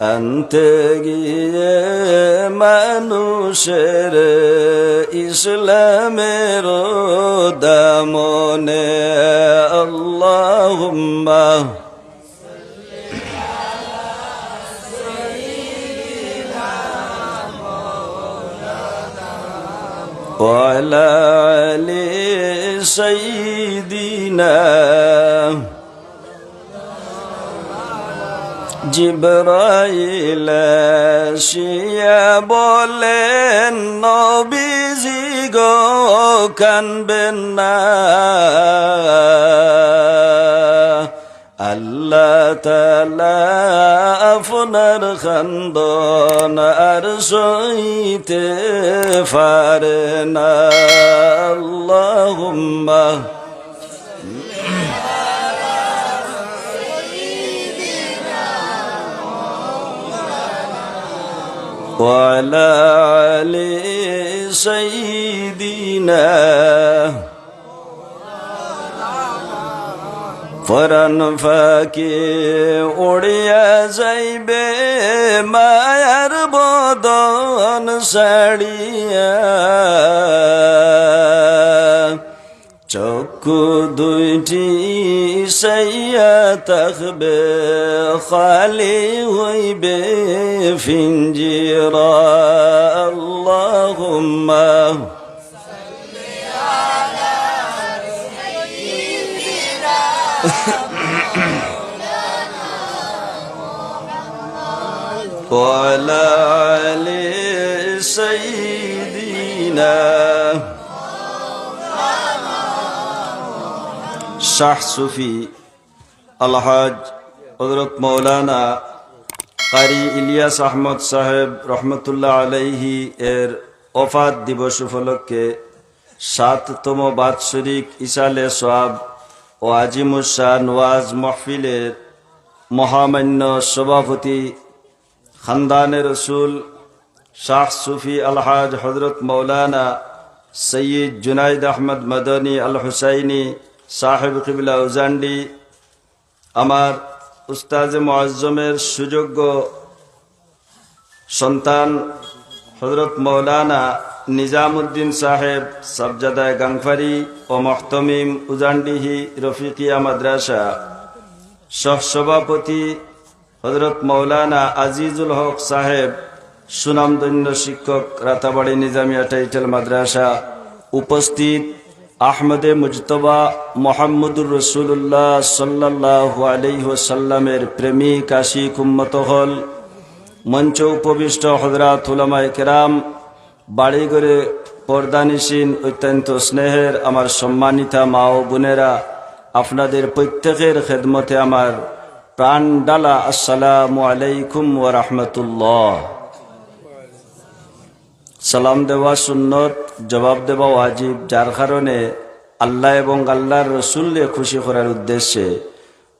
আনতে গিয়ে মানুষের ইসলামের দামনে আল্লাহুম্মা وعلى آل سيدنا জিব্রাইল শিয়া বলেন, নবীজি গো, কানবেন না। আল্লাহ তালা আপনার খান্দন আর সইতে পারে না। আল্লাহুম্মা وعلى آل سيدنا ফরান ফাঁকে উড়িয়া যাইবে মায়ার বদন সাড়িয়া চক্ষু দুইটি سيات تخبي خالي ويبي فنجيرا اللهم. وعلى علي سيدنا শাহ সুফি আলহাজ হজরত মৌলানা কারি ইলিয়াস আহমদ সাহেব রহমতুল্লাহ আলাইহি এর ওফাত দিবস উপলক্ষে সাততম বাৎসরিক ইসালে সোয়াব ও আজিমুসাহ নওয়াজ মহফিলের মহামান্য সভাপতি খানদানে রসুল শাহ সুফি আলহাজ হজরত মৌলানা সৈয়দ জুনাইদ আহমদ মদনী আল হুসাইনি সাহেব কিবিলা উজান্ডি, আমার উস্তাজ মুআজ্জমের সুযোগ্য সন্তান হজরত মৌলানা নিজামুদ্দিন সাহেব সাবজাদায় গাংফারি ও মখতমিম উজান্ডিহি রফিকিয়া মাদ্রাসা। সহসভাপতি হজরত মৌলানা আজিজুল হক সাহেব, সুনামধন্য শিক্ষক রাতাবাড়ি নিজামিয়া টাইটেল মাদ্রাসা। উপস্থিত আহমদে মুজতবা মোহাম্মদুর রসুল্লাহ সাল্লাহ আলহ্লামের প্রেমিক, আশিক উম্মত হল। মঞ্চ উপবিষ্ট হজরাত উলামায় কেরাম, বাড়িঘরে পর্দানিসীন, অত্যন্ত স্নেহের আমার সম্মানিতা মা ও বোনেরা, আপনাদের প্রত্যেকের খেদমতে আমার প্রাণ ডালা আসসালামু আলাইকুম ও রহমতুল্লাহ। সালাম দেওয়া সুন্নত, জবাব দেওয়া ওয়াজিব, যার কারণে আল্লাহ এবং আল্লাহর রসুলকে খুশি করার উদ্দেশ্যে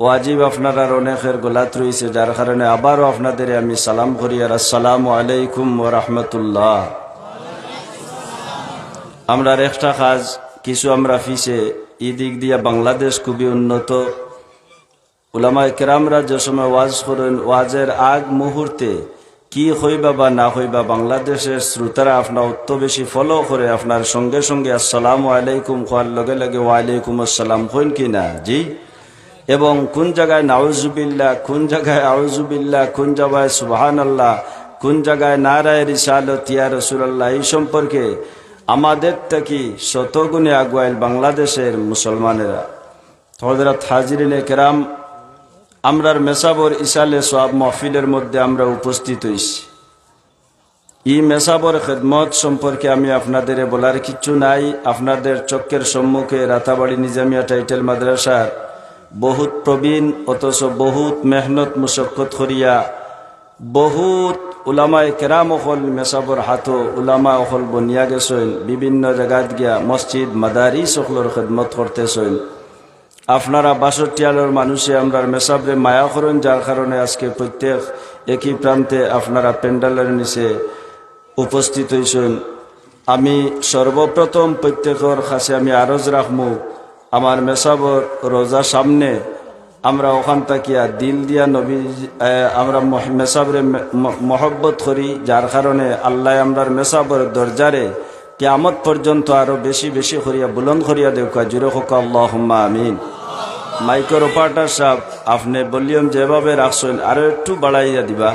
ওয়াজিব আপনার অনেকের গোলাত রয়েছে, যার কারণে আবারও আপনাদের আমি সালাম করি। আর আসসালামু আলাইকুম ও রহমতুল্লাহ। আমরা একটা কাজ, কিছু আমরা ফিসে দিক দিয়া বাংলাদেশ খুবই উন্নত। ওলামায় কেরামরা যে সময় ওয়াজ করেন, ওয়াজের আগ মুহূর্তে কি হইবা বা না হইবা বাংলাদেশের শ্রোতারা আপনার অত বেশি ফলো করে আপনার সঙ্গে সঙ্গে আসসালাম আলাইকুম খোয়ার লগে লগে ওয়ালাইকুম আসসালাম হইন কি না? জি? এবং কোন জায়গায় নাউজুবিল্লা কোন জায়গায় আউজুবিল্লা কোন জায়গায় সুবাহান আল্লাহ কোন জায়গায় নারায় রিসালত ইয়া রসুল্লাহ এই সম্পর্কে আমাদের থেকে শতগুণে আগুয়াইল বাংলাদেশের মুসলমানেরা। হজরত হাজিরিনে কেরাম আমরার মেসাবর ইসালে সব মহফিলের মধ্যে আমরা উপস্থিত হইছি। ই মেসাবর খেদমত সম্পর্কে আমি আপনাদের বলার কিচ্ছু নাই। আপনাদের চক্কের সম্মুখে রাতাবাড়ি নিজামিয়া টাইটেল মাদ্রাসার বহুত প্রবীণ, অথচ বহুত মেহনত মুশক্কত করিয়া বহুত উলামায় কেরাম অকল মেসাবর হাতো উলামা অকল বনিয়া গেছইন বিভিন্ন জায়গাত গিয়া মসজিদ মাদারি সকলের খেদমত করতেছইন আপনারা বাষট্টি আলোর মানুষে আমরা মেসাবরে মায়া করেন, যার কারণে আজকে প্রত্যেক একই প্রান্তে আপনারা প্যান্ডালের নিচে উপস্থিত হয়েছেন। আমি সর্বপ্রথম প্রত্যেকের কাছে আমি আরজ রাখমু আমার মেসাবর রোজা সামনে আমরা ওখান তাকিয়া দিল দিয়া নবী আমরা মেসাবরে মহব্বত করি, যার কারণে আল্লাহ আমরার মেসাবর দরজারে কেয়ামত পর্যন্ত আরও বেশি বেশি করিয়া বুলন্দ করিয়া দেউকা। জুড়ে হোক আল্লাহ আমিন। মাইক্রো অপারেটর সাহেব আপনি ভলিউম যেভাবে রাখছেন, আরও একটু বাড়াইয়া দিবা।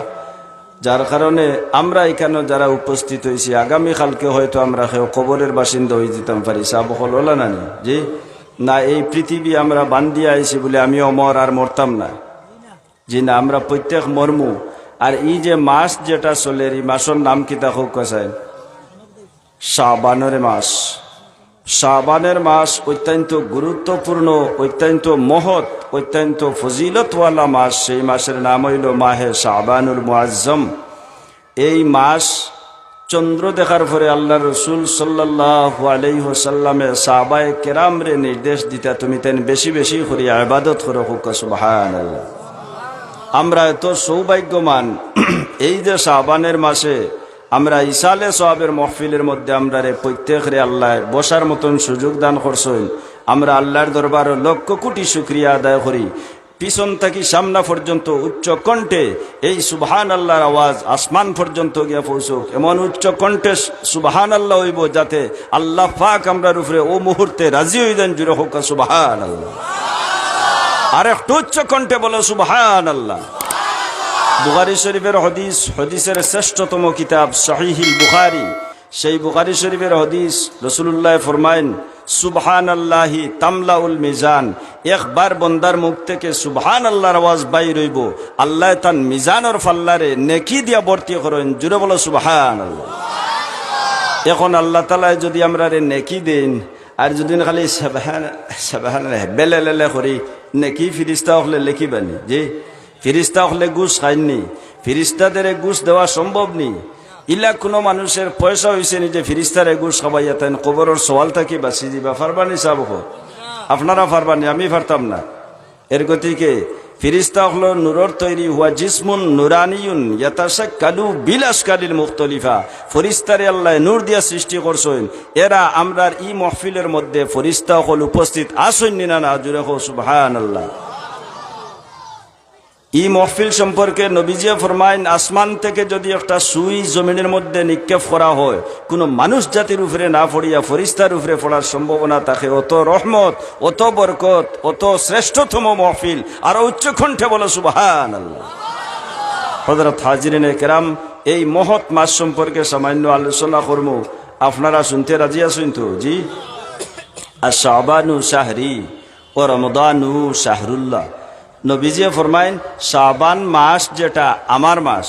যার কারণে আমরা এখানে যারা উপস্থিত হয়েছি আগামীকালকে হয়তো আমরা কেউ কবরের বাসিন্দা হয়ে যেতাম পারি। সাহ হল না নি জি? না, এই পৃথিবী আমরা বান্দিয়া আইছি বলে আমি অমর আর মরতাম না। জি না, আমরা প্রত্যেক মর্মু। আর এই যে মাস যেটা চলে, এই মাসের নাম কি তা হোক কাসায় শাবানের মাস। শাবানের মাস অত্যন্ত গুরুত্বপূর্ণ, অত্যন্ত মহৎ, অত্যন্ত ফজিলতওয়ালা মাস। সেই মাসের নাম হইল মাহে শাবানুল মুআজ্জম। এই মাস চন্দ্র দেখার পরে আল্লাহ রসুল সাল্লাহ আলাইহসাল্লামে সাহাবায় কেরামরে নির্দেশ দিতা, তুমি তেন বেশি বেশি করি আবাদত করে। হুক আমরা এত সৌভাগ্যমান এই যে শাহবানের মাসে আমরা ইসালে সোহাবের মহফিলের মধ্যে আমরা রে প্রত্যেকরে আল্লাহ বসার মতন সুযোগ দান করছেন আমরা আল্লাহর দরবার লক্ষ কোটি শুক্রিয়া আদায় করি। পিছন থাকি সামনা পর্যন্ত উচ্চ কণ্ঠে এই সুবহান আল্লাহর আওয়াজ, আসমান পর্যন্ত গিয়া পৌঁছুক। এমন উচ্চ কণ্ঠে সুবহান আল্লাহ হইব যাতে আল্লাহ পাক আমরার উপরে ও মুহূর্তে রাজি হই দেন জুড়ে হোক সুবহান আল্লাহ আর একটু উচ্চ কণ্ঠে বলো সুবহান আল্লাহ বুখারি শরীফের হদিস, হদিসের শ্রেষ্ঠতম কিতাব শাহিহিল বুখারি। সেই বুখারি শরীফের হদিস রসুল্লাহ ফরমাইন সুবহান আল্লাহি তামলাউল মিজান। একবার বন্দার মুখ থেকে সুবহান আল্লাহর আওয়াজ বাই রইব। আল্লাহ তান মিজানর ফাল্লারে নেকি দিয়া ভর্তি করেন। জুড়ে বলো সুবহান আল্লাহ এখন আল্লাহ তালায় যদি আমরা রে নেকি দেন, আর যদি খালি সাবাহান সাবাহান বেলে লেলে করি, নেকি ফিরিস্তা হলে লেখি বানি জি? ফিরিস্তা হলে ঘুষ খাইনি ফিরিস্তাদের ঘুষ দেওয়া সম্ভব নি। ইলা কোনো মানুষের পয়সা হয়েছে নি যে ফিরিস্তারে ঘুষ খাবাইয়া তাই কবরের সওয়াল থাকি বাঁচি দিবা। ফারবানি সাব আপনারা ফারবানি, আমি ফারতাম না। এর গতিকে ফিরিস্তা হলো নূরর তৈরি হওয়া জিসমুন নুরানিউন ইয়াতাশা কালু বিলাস কালিল মুখতলিফা। ফরিস্তারে আল্লাহ নূর দিয়া সৃষ্টি করছেন। এরা আমরার ই মহফিলের মধ্যে ফরিস্তা হল উপস্থিত আসেন না না জুড়ে হো সুবহান আল্লাহ ই মহফিল সম্পর্কে নবীজিয়া ফরমাইন আসমান থেকে যদি একটা সুই জমিনের মধ্যে নিক্ষেপ করা হয়, কোনো মানুষ জাতির উপরে না পড়িয়া ফরিস্তার উপরে পড়ার সম্ভাবনা থাকে। অত রহমত, অত বরকত, অত শ্রেষ্ঠতম মহফিল, আর উচ্চকণ্ঠে বলো সুবাহান হজরত হাজিরিনে কেরাম, এই মহৎ মাস সম্পর্কে সামান্য আলোচনা করব আপনারা শুনতে রাজি আছেন তো? জি? আর শাহবানু শাহরি ও রমদানু শাহরুল্লাহ। নবীজিয়া ফরমাইন, শাবান মাস যেটা আমার মাস।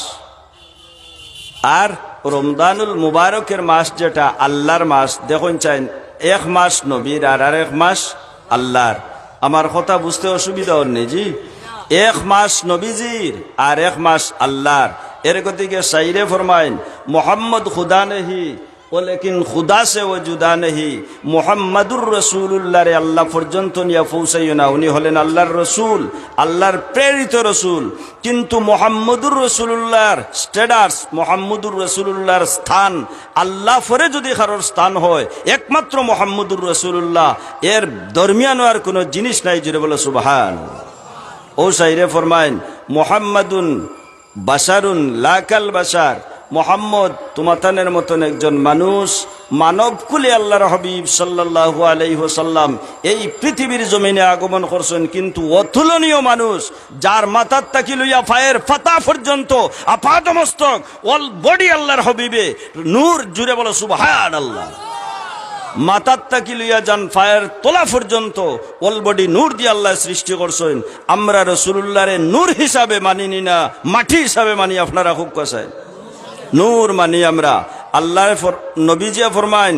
আর রমদানুল মুবারকের মাস যেটা আল্লাহর মাস, দেখুন চাইন, এক মাস নবীর আর আর এক মাস আল্লাহর। আমার কথা বুঝতে অসুবিধা হন নেই জি? এক মাস নবীজির আর এক মাস আল্লাহর। এর গতিকে সাইরে ফরমাইন, মোহাম্মদ খুদা নেহি ও লেকিন খুদা সে ও জুদা নেহি মোহাম্মদুর রসুল্লাহ রে আল্লাহ পর্যন্ত নিয়ে পৌঁছাইও না। উনি হলেন আল্লাহর রসুল, আল্লাহর প্রেরিত রসুল। কিন্তু মোহাম্মদুর রসুল্লাহর স্টেটাস মোহাম্মদুর রসুল্লাহর স্থান, আল্লাহ ফরে যদি কারোর স্থান হয়, একমাত্র মোহাম্মদুর রসুল্লাহ এর দরমিয়ান আর কোনো জিনিস নাই জুড়ে বলে সুবাহান। ও সাইরে ফরমাইন, মোহাম্মদুন বাসারুন লাকাল বাসার মোহাম্মদ তুমাতানের মতন একজন মানুষ মানবকুলে আল্লাহর হবিব সাল্লাহু আলাইহসাল্লাম এই পৃথিবীর জমিনে আগমন করছেন কিন্তু অতুলনীয় মানুষ, যার মাথার তাকি লইয়া ফায়ের ফাতা পর্যন্ত আপাদমস্তক অল বডি আল্লাহর হবিবে, নূর জুড়ে বলো সুবহান আল্লাহ মাতার তাকি লইয়া যান ফায়ার তোলা পর্যন্ত অলবডি নূর দিয়ে আল্লাহ সৃষ্টি করছেন। আমরা রসুল্লাহরে নূর হিসাবে মানিনি না, মাটি হিসাবে মানি, আপনারা খুব কষায়। নূর মানি আমরা। আল্লাহ নবীজিয়া ফরমাইন,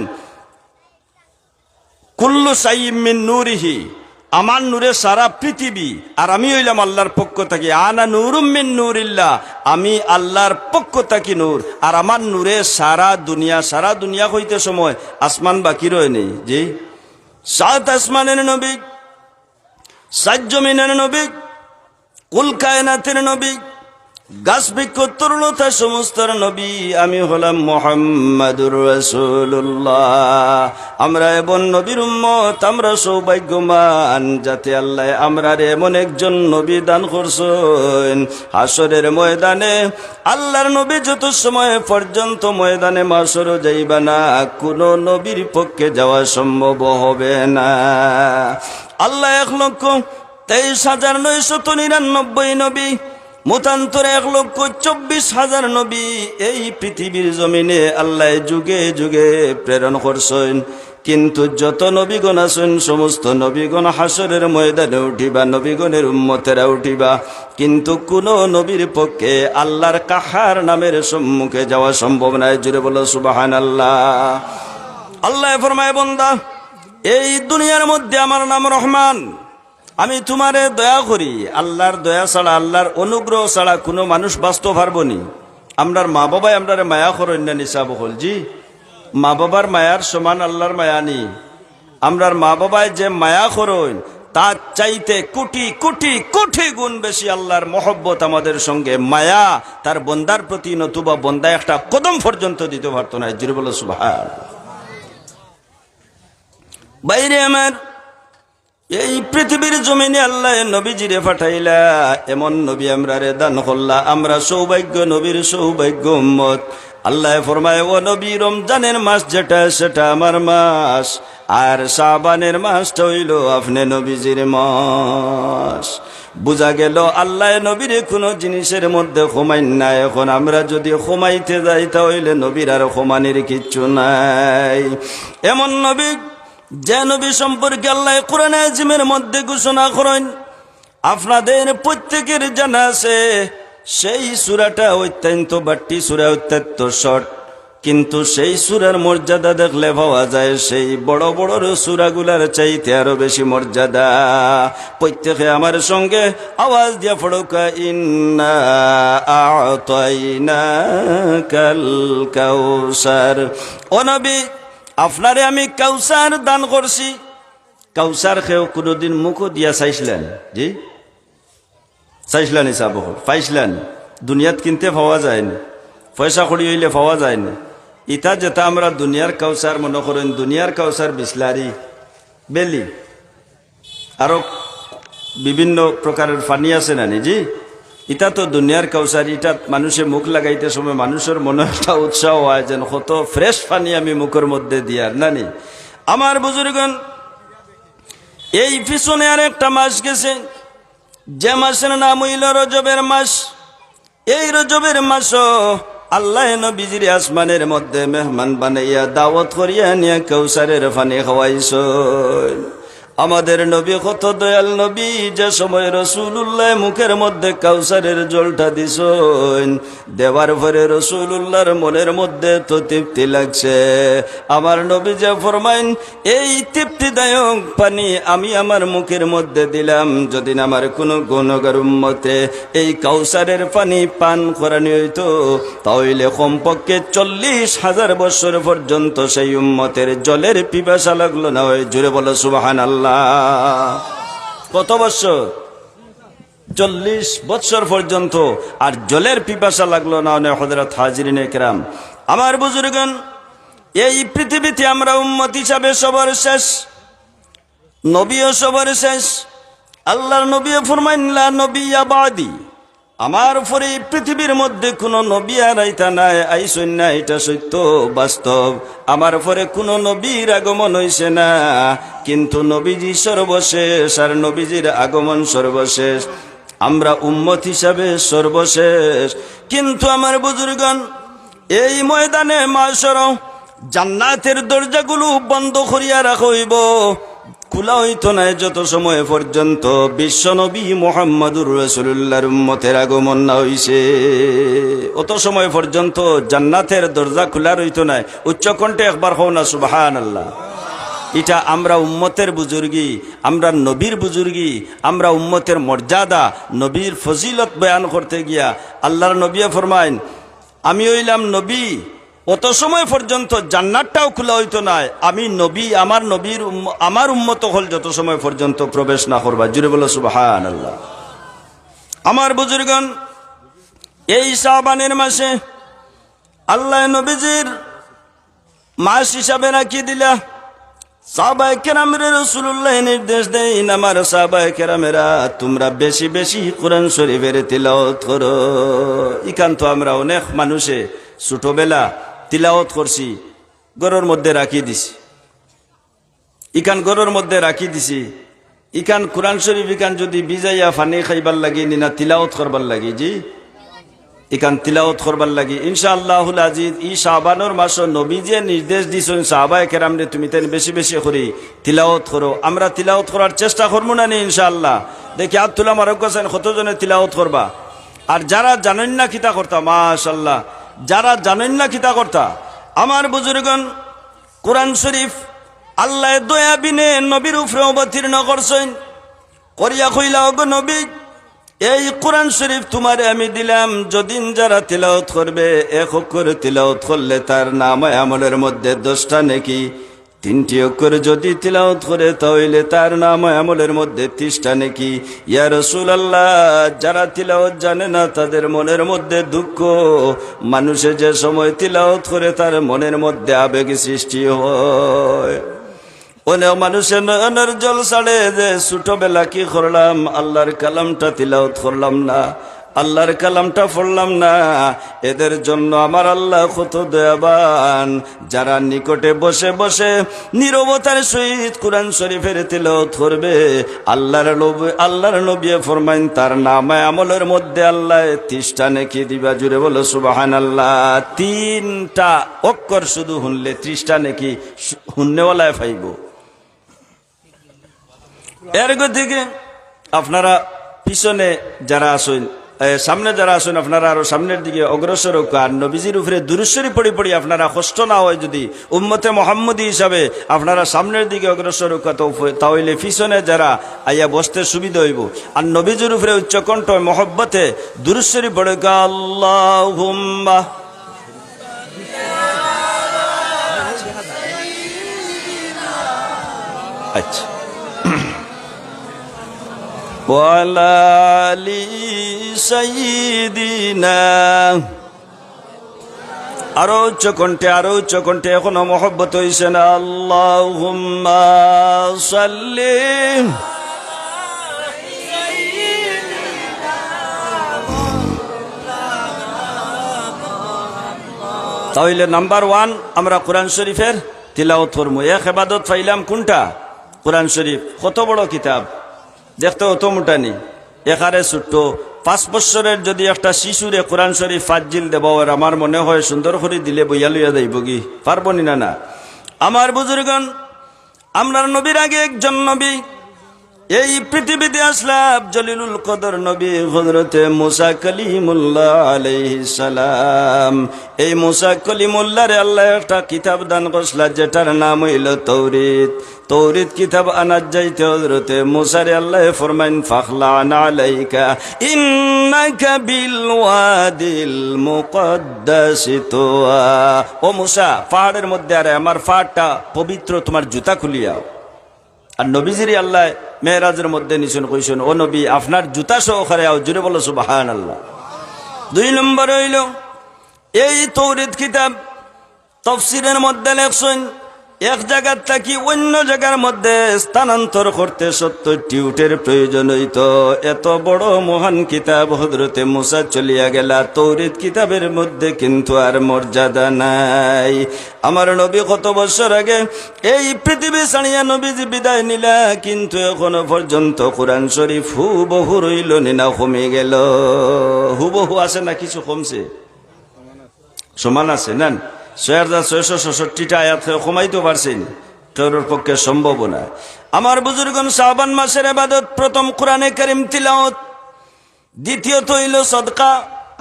কুল্লু সাইমিন নূরিহি, আমার নূরে সারা পৃথিবী, আর আমি হইলাম আল্লাহর পক্ষ থাকি, আনা নূরুমিন নূরিল্লাহ, আমি আল্লাহর পক্ষ থাকি নূর, আর আমার নূরে সারা দুনিয়া সারা দুনিয়া হইতে সময় আসমান বাকি রয়ে নেই। জি। সাত আসমানের নবী, সাত জমিনের নবী, কুল কায়নাতের নবী গাছ বৃক্ষ তরুণতা সমস্ত নবী, আমি হলাম মোহাম্মদুর রসুল্লাহ আমরা এমন নবীর উম্মত, আমরা সৌভাগ্যমান যাতে আল্লাহ আমরা এমন একজন নবী দান করছেন। হাসরের ময়দানে আল্লাহর নবী যত সময় পর্যন্ত ময়দানে মাসরও যাইবা না, কোনো নবীর পক্ষে যাওয়া সম্ভব হবে না। আল্লাহ এক লক্ষ তেইশ হাজার নয়শত নিরানব্বই নবী মতান্তরে এক লক্ষ চব্বিশ হাজার নবী এই পৃথিবীর জমিনে আল্লাহ যুগে যুগে প্রেরণ করছেন। কিন্তু যত নবীগণ আছেন, সমস্ত নবীগণ হাসরের ময়দানে উঠিবা, নবীগণের উম্মতেরা উঠিবা। কিন্তু কোন নবীর পক্ষে আল্লাহর কাহার নামের সম্মুখে যাওয়া সম্ভব নয় জুড়ে বলো সুবাহান আল্লাহ আল্লাহ ফরমায়, বন্দা, এই দুনিয়ার মধ্যে আমার নাম রহমান। আমি তোমারে দয়া করি, আল্লাহর দয়া ছাড়া, আল্লাহর অনুগ্রহ ছাড়া কোনো মানুষ বাঁচতে পারব নি। আমরার মা বাবাই আমরারে মায়া করেন না নিশা বহল জি, মা বাবার মায়ার সমান আল্লাহর মায়া নি। আমরার মা বাবায় যে মায়া করেন, তার চাইতে কোটি কোটি কোটি গুণ বেশি আল্লাহর মহব্বত আমাদের সঙ্গে। মায়া তার বন্দার প্রতি নতুবা বন্দা একটা কদম পর্যন্ত দিতে পারতো না। জিরে বলো সুভাষ বাইরে আমার এই পৃথিবীর জমিনে আল্লাহ নবীজিরে পাঠাইলা। এমন নবী আমরা রে দান করলা। আমরা সৌভাগ্য, নবীর সৌভাগ্য উম্মত। আল্লাহ ফরমায়, ও নবী, রমজানের মাস যেটা, সেটা আমার মাস। আর সাবানের মাসটা হইল আপনি নবীজির মাস। বুঝা গেল, আল্লাহ নবীর কোনো জিনিসের মধ্যে হোমাইন না এখন আমরা যদি হোমাইতে যাই, তাহলে নবীর আর হোমানির কিচ্ছু নাই। এমন নবী যে সম্পর্কে আল্লাহ কোরআন আজিমের মধ্যে ঘোষণা করেন, আপনাদের প্রত্যেকের জানা আছে, সেই সুরাটা অত্যন্ত বাট্টি সুরা, অত্যন্ত শর্ট। কিন্তু সেই সুরার মর্যাদা দেখলে পাওয়া যায়, সেই বড় বড় সুরাগুলার চাইতে আরও বেশি মর্যাদা। প্রত্যেকে আমার সঙ্গে আওয়াজ দিয়া ফড়কা ইন্না আতাইনা কাল কাউসার ও নবী আপনারে আমি কাউসার দান করছি। কাউসার খেয়েও কোনোদিন মুখও দিয়া চাইছিলেন। জি? চাইছিলেন হিসাব পাইছিলেন। দুনিয়াত কিনতে পাওয়া যায়নি। পয়সা করি হইলে পাওয়া যায় না ইটা যেটা আমরা দুনিয়ার কাউসার মনে করেন দুনিয়ার কাউসার বিসলারি বেলি। আরও বিভিন্ন প্রকারের পানি আছে না? জি? ইটা তো দুনিয়ার কাউসার, ইটা মানুষে মুখ লাগাইতে সময় মানুষের মনে একটা উৎসাহ হয় যেন কত ফ্রেশ পানি আমি মুখের মধ্যে দিয়ার নানি আমার বুজুর্গন এই পিছনে আর একটা মাস গেছে, যে মাসের নাম হইল রজবের মাস। এই রজবের মাস আল্লাহ নবীজির আসমানের মধ্যে মেহমান বানাইয়া দাওয়াত করিয়া নিয়া কৌসারের ফানি খাওয়াইছ আমাদের নবী কত দয়াল নবী, যে সময় রসুল্লাহ মুখের মধ্যে কাউসারের জলটা দিস দেওয়ার পরে রসুল্লাহর মনের মধ্যে তো তৃপ্তি লাগছে। আমার নবী যে ফরমাইন, এই তৃপ্তিদায়ক পানি আমি আমার মুখের মধ্যে দিলাম, যদি আমার কোনো গুণগার উম্মতে এই কাউসারের পানি পান করানি হইতো তাহলে কমপক্ষে চল্লিশ হাজার বছর পর্যন্ত সেই উম্মতের জলের পিপাসা লাগল না হয়। জুড়ে বলো সুবাহান আল্লাহ কত বছর? চল্লিশ বছর পর্যন্ত। আর জলের পিপাসা লাগল না অনেক হজরত হাজিরিন কেরাম। আমার বুজুরগণ, এই পৃথিবীতে আমরা উম্মত হিসাবে সবার শেষ, নবীও সবার শেষ, আল্লাহর নবী ফরমাইনলা নবী আবাদি আমার উপরে পৃথিবীর মধ্যে কোনো নবী আর আইতা নাই আইসন না এটা সত্য, বাস্তব। আমার উপরে কোনো নবীর আগমন হইছে না, কিন্তু নবীজি সর্বশেষ আর নবীজির আগমন সর্বশেষ। আমরা উম্মত হিসাবে সর্বশেষ। কিন্তু আমার বুজুর্গন এই ময়দানে মাসর জান্নাতের দরজাগুলো বন্ধ করিয়া রাখা হইব। খোলা হইতো নাই যত সময় পর্যন্ত বিশ্বনবী মোহাম্মদুর রসুল্লাহর উম্মতের আগমন না হইছে। অত সময় পর্যন্ত জান্নাতের দরজা খোলা রইতো নাই। উচ্চকণ্ঠে একবার হও না সুবাহান আল্লাহ এটা আমরা উম্মতের বুজুর্গি, আমরা নবীর বুজুর্গি, আমরা উম্মতের মর্যাদা, নবীর ফজিলত বয়ান করতে গিয়া আল্লাহর নবী ফরমাইন, আমি হইলাম নবী অত সময় পর্যন্ত জান্নাতটাও খোলা হইতো না আমি নবী, আমার নবীর আমার উম্মত হল যত সময় পর্যন্ত প্রবেশ না করবা। জুড়ে বলো সুবাহান আল্লাহ আমার বুজুর্গন এই শাবানের মাসে আল্লাহ নবীজির মাস হিসাবে রাখি দিলা। সাহাবায়ে কেরামের রসুল্লাহ নির্দেশ দেন আমার সাহাবায়ে কেরামেরা, তোমরা বেশি বেশি কোরআন শরীফের তিলাওত করো। ইকান তো আমরা অনেক মানুষে ছোটবেলা তিলাওত করছি, গরুর মধ্যে রাখি দিছি। ইকান গরুর মধ্যে রাখি দিছি। ইকান কোরআন শরীফ ইকান যদি বিজাইয়া ফানি খাইবার লাগি, নিনা তিলাওত করবার লাগি, জি? ইকান তিলাওত করবার লাগি। ইনশাআল্লাহুল আজিজ, ই শাহবানোর মাস নবীজে নির্দেশ দিছেন, সাহাবায়ে কেরামরে তুমি তেন বেশি বেশি করি তিলাওত করো। আমরা তিলাওত করার চেষ্টা করব না নি, ইনশাআল্লাহ। দেখি আব্দুল্লাহ মারক হোসেন কতজনে তিলাওত করবা? আর যারা জানেন না কিতা করতা মাশাল্লাহ যারা জানেন না কিতা করতা আমার বুজুর্গন কোরআন শরীফ আল্লাহ দয়া বিনে নবীর উপরে অবতীর্ণ করছেন করিয়া কইলা, ওগো নবী, এই কোরআন শরীফ তোমারে আমি দিলাম, যদিন যারা তিলাওত করবে এক করে তিলাওত করলে তার নাম আমলের মধ্যে দোষটা নাকি? তিনটি অক্ষর যদি তিলাওত করে, তাহলে তার নাম আমলের মধ্যে তিষ্ঠা নাকি। ইয়া রসুল আল্লাহ যারা তিলাওত জানে না, তাদের মনের মধ্যে দুঃখ। মানুষে যে সময় তিলাওত করে, তার মনের মধ্যে আবেগ সৃষ্টি হয়। অনেক মানুষের নয়নের জল ছাড়ে যে, ছোটবেলা কি করলাম? আল্লাহর কালামটা তিলাওত করলাম না। আল্লাহর কালামটা পড়লাম না। এদের জন্য আমার আল্লাহ কত দয়াবান যারা নিকটে বসে বসে নিরবতার সহিত কোরআন শরীফের তিলাওত করবে, আল্লাহর আল্লাহর নবী ফরমাইন, তার নামে আমলের মধ্যে আল্লাহ তিষ্ঠা নেকি দিবা জুড়ে বলো সুবাহান আল্লাহ তিনটা অক্ষর শুধু শুনলে ত্রিশটা নেকি শুননেওয়ালায় পাইব এর থেকে আপনারা পিছনে যারা আসেন সামনে যারা আসুন আপনারা আরও সামনের দিকে অগ্রসর হোক। আর নবীজির উপরে দূরস্বরী পড়ি পড়ি আপনারা কষ্ট না হয় যদি উম্মতে মোহাম্মদী হিসাবে আপনারা সামনের দিকে অগ্রসর হোক তাহলে পিছনে যারা আইয়া বসতে সুবিধা হইব। আর নবীজির উপরে উচ্চকণ্ঠ মহব্বতে দূরস্বরী পড়ে আল্লাহ আচ্ছা। وعلى آل سيدنا আরো উচ্চ কণ্ঠে আরো উচ্চ কণ্ঠে এখনো মহব্বত হয়েছে না আল্লাহ সাল্লি তাহলে নাম্বার ওয়ান আমরা কোরআন শরীফের তিলাওত করবো এক এবাদত পাইলাম কোনটা কোরআন শরীফ কত বড় কিতাব দেখতে অত মোটানি। এখানে ছোট্ট পাঁচ বছরের যদি একটা শিশুরে কোরআন শরীফ ফাজিল দেব, আর আমার মনে হয় সুন্দর করে দিলে বইয়া লইয়া যাইব কি? পারবনি না না আমার বুজুর্গন আমরা নবীর আগে একজন নবী এই পৃথিবীতে আসলাম জলিলুল কদর নবী হজরতে মুসা কলিমুল্লাহ আলাইহিস সালাম। এই মুসা কলিমুল্লাহরে আল্লাহ একটা কিতাব দান করছিল যেটার নাম হইল তৌরিত। তৌরিত কিতাব আনার যাইতে হজরতে মুসারে আল্লাহ ফরমাইন, ফাখলান আলাইকা, ইন্নাকা বিল ওয়াদিল মুকদ্দাসি তুয়া। ও মুসা, পাহাড়ের মধ্যে আরে আমার পাহাড়টা পবিত্র, তোমার জুতা খুলিয়াও আর নবীজির আল্লাহ মেহরাজের মধ্যে নিছেন কইছেন ও নবী, আপনার জুতা সহকারে আও জুড়ে বলো সুবাহান আল্লাহ দুই নম্বর হইল, এই তৌরিদ কিতাব তফসিরের মধ্যে লেখছেন এক জায়গার থাকি অন্য জায়গার মধ্যে স্থানান্তর করতে সত্তরটি উটের প্রয়োজন হইত। এত বড় মহান কিতাব হজরতে মুসা চলিয়া গেলা। তৌরিদ কিতাবের মধ্যে কিন্তু আর মর্যাদা নাই। আমার নবী কত বছর আগে এই পৃথিবী ছাড়িয়া নবীজি বিদায় নিলা, কিন্তু এখনও পর্যন্ত কোরআন শরীফ হুবহু রইল নিনা কমে গেল। হুবহু আছে না কিছু কমছে? সমান আছে, নেন। ছয় হাজার ছয়শো ছষট্টিটা আয়াত কমাইতে পারছেন। তোর পক্ষে সম্ভব না। আমার বুজুর্গন শাহবান মাসের আবাদত, প্রথম কোরআনে করিম তিলাওত দ্বিতীয়ত হইল সদকা।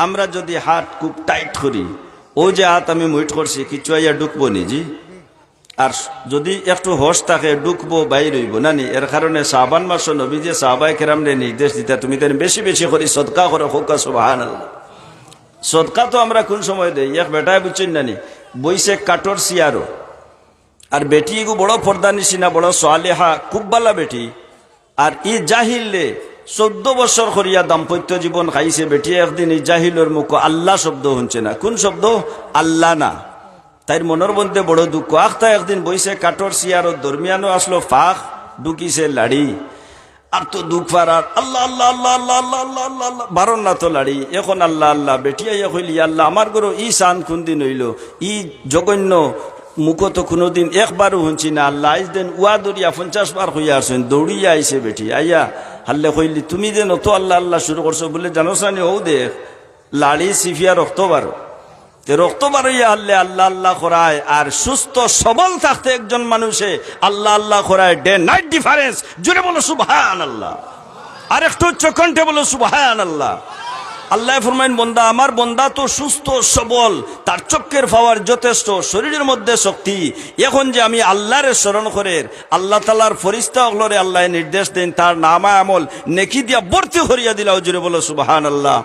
আমরা যদি হাত খুব টাইট করি, ও যে হাত আমি মুইট করছি, কিছু আইয়া ঢুকবো নিজি আর যদি একটু হোশ থাকে, ঢুকবো, বাইর হইব নানি এর কারণে সাবান মাস নবী যে সাহবাই কেরামরে নির্দেশ দিতে, তুমি তেন বেশি বেশি করি, সদকা করে, হোকা সুবাহান সদকা তো আমরা কোন সময় দেই? এক বেটায় বুঝছেন নানি বইসে কাটর সিয়ারো। আর বেটি গু বড় পর্দা নিছিনা বড় সোয়ালেহা খুব বালা বেটি। আর ই জাহিললে চোদ্দ বছর করিয়া দাম্পত্য জীবন খাইছে বেটিয়া একদিন ই জাহিলর মুখ আল্লাহ শব্দ শুনছে না। কোন শব্দ? আল্লাহ না। তাইর মনের মধ্যে বড় দুঃখ। আখতা একদিন বইছে কাঠর সিয়ারও দরমিয়ানো আসলো ফাঁক, ঢুকিছে লাড়ি। আর তো দুঃখ পারার আল্লাহ আল্লাহ আল্লাহ আল্লাহ আল্লাহ আল্লাহ আল্লাহ আল্লাহ বারণ না তো লাড়ি। এখন আল্লাহ আল্লাহ, বেটিয়া কইলি, আল্লাহ, আমার গরো ই সান কোন দিন হইল? ই জগন্য মুখ তো কোনোদিন একবারও শুনছি না। আল্লাহ আইস দেন উয়া দরিয়া পঞ্চাশ বার হইয়া আসেন, দৌড়িয়া আইছে বেটি। আইয়া হাল্লে কইলি, তুমি যে নতো আল্লাহ আল্লাহ শুরু করছ বলে জানো সানি ও দেখ, লাড়ি সিফিয়া রক্ত বারো। তে রক্ত বাড়াইয়া আল্লে আল্লাহ আল্লাহ করায় আর সুস্থ সবল থাকতে একজন মানুষে আল্লাহ আল্লাহ করায় ডে নাইট ডিফারেন্স। জুড়ে বলো সুবহান আল্লাহ আর একটু কণ্ঠে বলো সুবহান আল্লাহ আল্লাহ ফরমাইন, বন্দা, আমার বন্দা তো সুস্থ, সবল, তার চক্কের পাওয়ার যথেষ্ট, শরীরের মধ্যে শক্তি। এখন যে আমি আল্লাহরে স্মরণ করে আল্লাহ তালার ফরিস্তা অগলরে আল্লাহ নির্দেশ দেন, তার নামা আমল নেকি দিয়া ভর্তি করিয়া দিলাও জুড়ে বলো সুবহান আল্লাহ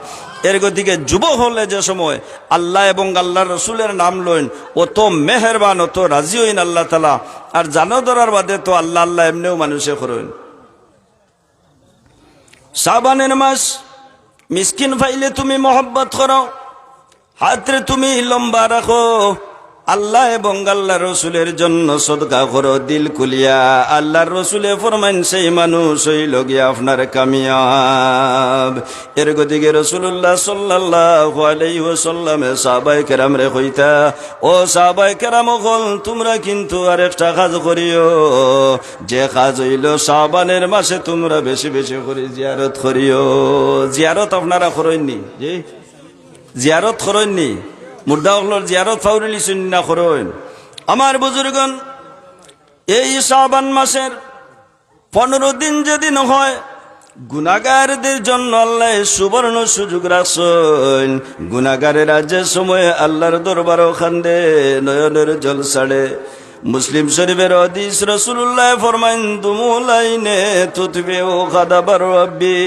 এর গতিকে যুব হলে যে সময় আল্লাহ এবং আল্লাহ রসুলের নাম লইন অত মেহরবান, ও তো রাজি হইন আল্লাহ তালা আর জানো ধরার বাদে তো আল্লাহ আল্লাহ এমনিও মানুষে করেন। সাবানের মাস, মিসকিন ফাইলে তুমি মহব্বত করো, হাতরে তুমি লম্বা রাখো। আল্লাহ এবং আল্লাহ রসুলের জন্য সদকা করো, দিল কুলিয়া আল্লাহর রসুলে ফরমাইন, সেই মানুষ হইল গিয়া আপনার কামিয়াব। এর গতিকে রসুল্লাহ সাল্লাহ আলাইসাল্লামে সাবাই কেরাম রে কইতা, ও সাবাই কেরাম হল তোমরা কিন্তু আরেকটা কাজ করিও। যে কাজ হইল সাবানের মাসে তোমরা বেশি বেশি করে জিয়ারত করিও। জিয়ারত আপনারা করেননি? জি? জিয়ারত করেননি? মুর্দা জিয়ারত ফাউরিলি না করেন আমার বুজুর্গন এই শাবান মাসের পনেরো দিন যদি হয় গুনাগারদের জন্য আল্লাহ সুবর্ণ সুযোগ রাখছেন। গুনাগারের যে সময় আল্লাহর দরবার খান্দে নয়নের জল ছাড়ে মুসলিম শরীফের হদিস রসুল্লাহ ফরমাইন দুমুলাইনে তুতবে ও খাদাবার রব্বি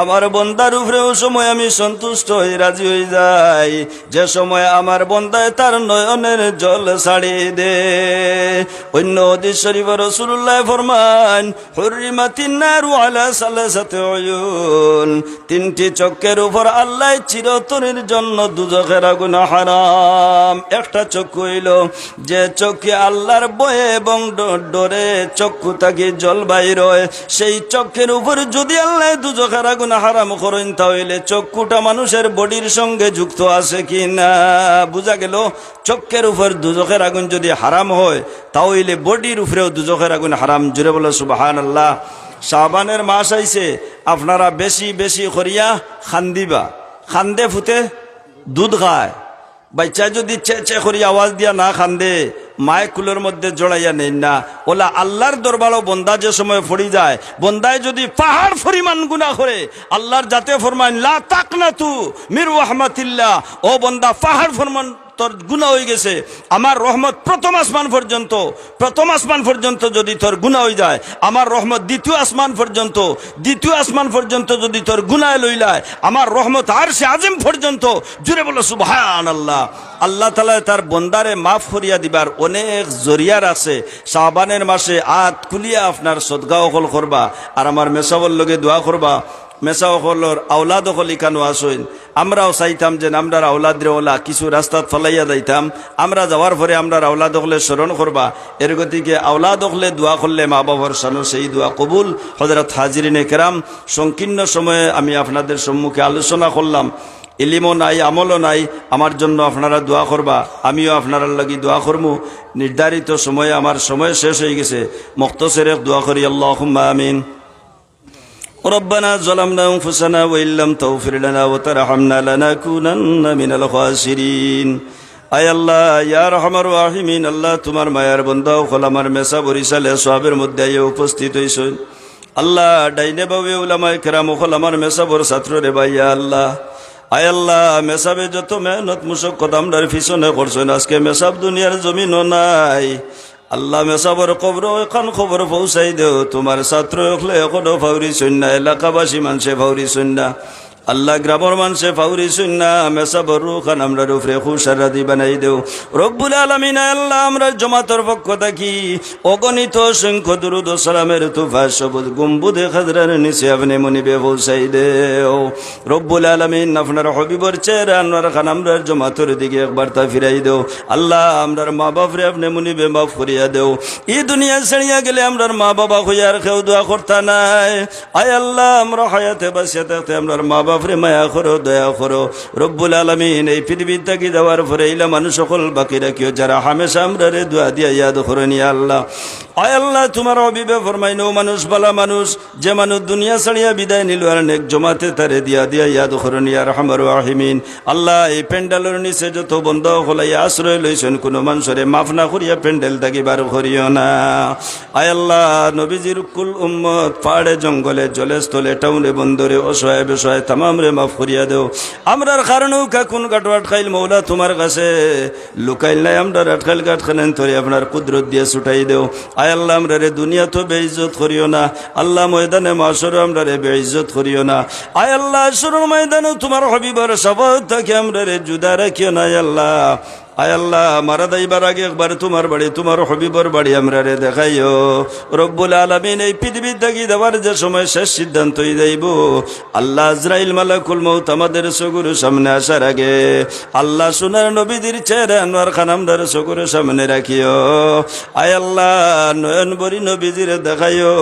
আমার বন্দার উপরেও সময় আমি সন্তুষ্ট হয়ে রাজি হয়ে যাই। যে সময় আমার বন্দায় তার নয়নের জল ছাড়ি দে। অন্য হদিস শরীফ রসুল্লাহ ফরমান হরিমাতিন নারু আলা সালাসাতে অয়ুন তিনটি চক্কের উপর আল্লাহ চিরতরের জন্য দুজখের আগুন হারাম। একটা চক্ষু হইল যে চক্ষু আল্লাহর বয়ে এবং ডরে চক্ষু থাকি জল হয় সেই চক্ষের উপর যদি আল্লাহ দুজখের আগুন হারাম করেন, তাহলে চক্ষুটা মানুষের বডির সঙ্গে যুক্ত আছে কি না বুঝা গেল? চক্ষের উপর দুজখের আগুন যদি হারাম হয়, তাহলে বডির উপরেও দুজখের আগুন হারাম। জুড়ে বলে সুবাহান আল্লাহ শাহবানের মাস আইছে, আপনারা বেশি বেশি করিয়া খান্দিবা খান্দে ফুতে দুধ খায়। বাচ্চা যদি চে চে করি আওয়াজ দিয়া না খান্দে মায় কুলের মধ্যে জড়াইয়া নেই না। ওলা আল্লাহর দরবারও বন্দা যে সময় ফড়ি যায়, বন্দায় যদি পাহাড় ফরিমান গুণা করে, আল্লাহর যাতে ফরমান লা তাক না তু মির রহমাতিল্লাহ। ও বন্দা পাহাড় ফরমান তোর গুণা হয়ে গেছে। আমার রহমত প্রথম আসমান পর্যন্ত। প্রথম আসমান পর্যন্ত যদি তোর গুণা হয়ে যায়, আমার রহমত দ্বিতীয় আসমান পর্যন্ত। দ্বিতীয় আসমান পর্যন্ত যদি তোর গুনায় লইলায় আমার রহমত আর সে আজিম পর্যন্ত। জুড়ে বলো সুবহান আল্লাহ আল্লাহ তালা তার বন্দারে মাফ করিয়া দিবার অনেক জরিয়ার আছে। শাহবানের মাসে আত কুলিয়া আপনার সদগা অকল করবা। আর আমার মেসাবল লগে দোয়া করবা। মেসা অকলর আওলাদ অকল ইকানো আসইন আমরাও চাইতাম যে আমরার আওলাদ রে ওলা কিছু রাস্তাত ফলাইয়া যাইতাম। আমরা যাওয়ার পরে আমরার আওলাদ অকলে স্মরণ করবা। এর গতিকে আওলাদ অকলে দোয়া করলে মা বাবার সানো সেই দোয়া কবুল। হজরত হাজিরিনে কেরাম, সংকীর্ণ সময়ে আমি আপনাদের সম্মুখে আলোচনা করলাম। ইলিমও নাই, আমলও নাই, আমার জন্য আপনারা দোয়া করবা। আমিও আপনার লাগি দোয়া করব নির্ধারিত সময়ে, আমার সময় শেষ হয়ে গেছে। মক্তসের দোয়া করি আল্লাহ আমিন। ربنا ظلمنا انفسنا وان لم تغفر لنا وترحمنا لنكونن من الخاسرين আয় আল্লাহ ইয়া রহমার রাহিমিন আল্লাহ তোমার মায়ার বন্ধা হল আমার মেসা বরিশালে সবের মধ্যে আইয়া উপস্থিত হইছেন আল্লাহ ডাইনে বাবে উলামায় কেরাম হল আমার মেসাবর ছাত্র রে ভাইয়া আল্লাহ আয় আল্লাহ মেসাবে যত মেহনত মুশক্কত আমরার পিছনে করছেন আজকে মেসাব দুনিয়ার জমিনও নাই আল্লাহ মেসাবর কবর, এখন খবর পৌঁছাই দেও। তোমার ছাত্র হলে এখনও ফাউরি সন্না, এলাকাবাসী মানুষে ফাউরি সন্না। আল্লাহ গ্রামর মানুষে ফাউরি সুন্না মেসা বরু খান আমরা রুফরে খুশারাদি বানাই দেও। রব্বুল আলমিন আল্লাহ, আমরা জমাতর পক্ষ থাকি। অগণিত সংখ্য দুরুদ সালামের তুফা, সবুজ গুম্বুদে খাজরার নিচে আপনি মনিবে পৌঁছাই দেও। রব্বুল আলমিন, আপনার হবিবর চেহারা, আনোয়ার খান, আমরা জমাতর দিকে একবার তা ফিরাই দেও। আল্লাহ, আমরার মা বাপরে আপনি মনিবে মাফ করিয়া দেও। এই দুনিয়া ছেড়িয়া গেলে আমরার মা বাবা হইয়ার কেউ দোয়া করতা নাই। আয় আল্লাহ, আমরা হায়াতে বাসিয়া থাকতে আমরার মা বাপরে, মায়া করো, দয়া করো। রব্বুল আলমিন এই পৃথিবীর থাকি দেওয়ার পরে এইলা মানুষ সকল বাকি রাখিও। যারা হামেশা আমরা রে দোয়া দিয়া ইয়াদ করনি আল্লাহ। আয় আল্লাহ, তোমার অবিবে ফরমাইনো মানুষ, বালা মানুষ, যে মানুষ দুনিয়া ছাড়িয়া বিদায় নিল আর নেক জমাতে তারে দিয়া দিয়া ইয়াদ করনি আর হামার আহিমিন আল্লাহ, এই প্যান্ডেলের নিচে যত বন্ধ হলাই আশ্রয় লইছেন, কোনো মানুষরে মাফ না করিয়া প্যান্ডেল থাকি বার করিও না। আয় আল্লাহ, নবীজির কুল উম্মত, পাহাড়ে জঙ্গলে জলে স্থলে, টাউনে, বন্দরে অসহায় বেসহায় তামাম রে মাফ করিয়া দেও। আমরার কারণেও কাকুন কাটো আটকাইল মৌলা তোমার কাছে। লুকাইল নাই আমরা আটকাইল গাট খানেন ধরে আপনার কুদরত দিয়ে ছুটাই দেও। আয় আল্লাহ আমরা রে দুনিয়া তো বেইজত করিও না। আল্লাহ ময়দানে মাসর আমরা রে বেইজত করিও না। আয় আল্লাহ, আসরের ময়দানে তোমার হবিবার সবাই থাকে আমরা রে জুদা রাখিও না আল্লাহ। আয় আল্লাহ, মারা দাইবার আগে একবার তোমার বাড়ি, তোমার হবিবর বাড়ি আমরা রে দেখাইও। রব্বুল আলমিন এই পৃথিবীর থাকি দেওয়ার যে সময় শেষ সিদ্ধান্তই দেব আল্লাহ আজরাইল মালাকুল মৌত আমাদের সগুরু সামনে আসার আগে। আল্লাহ সোনার নবীদের চেহারা আনোয়ার খান আমদার সগুরু সামনে রাখিও। আয় আল্লাহ, নয়ন বরি নবীজির দেখাইও।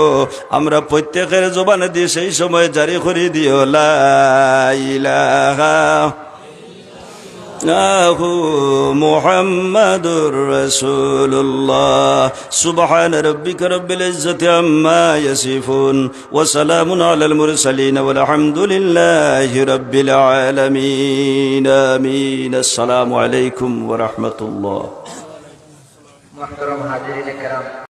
আমরা প্রত্যেকের জবানে দিয়ে সেই সময় জারি করে দিও। লা أه محمد رسول الله سبحان ربك رب العزة عما يصفون وسلام على المرسلين والحمد لله رب العالمين. آمين. السلام عليكم ورحمة الله. محترم حاضرين الكرام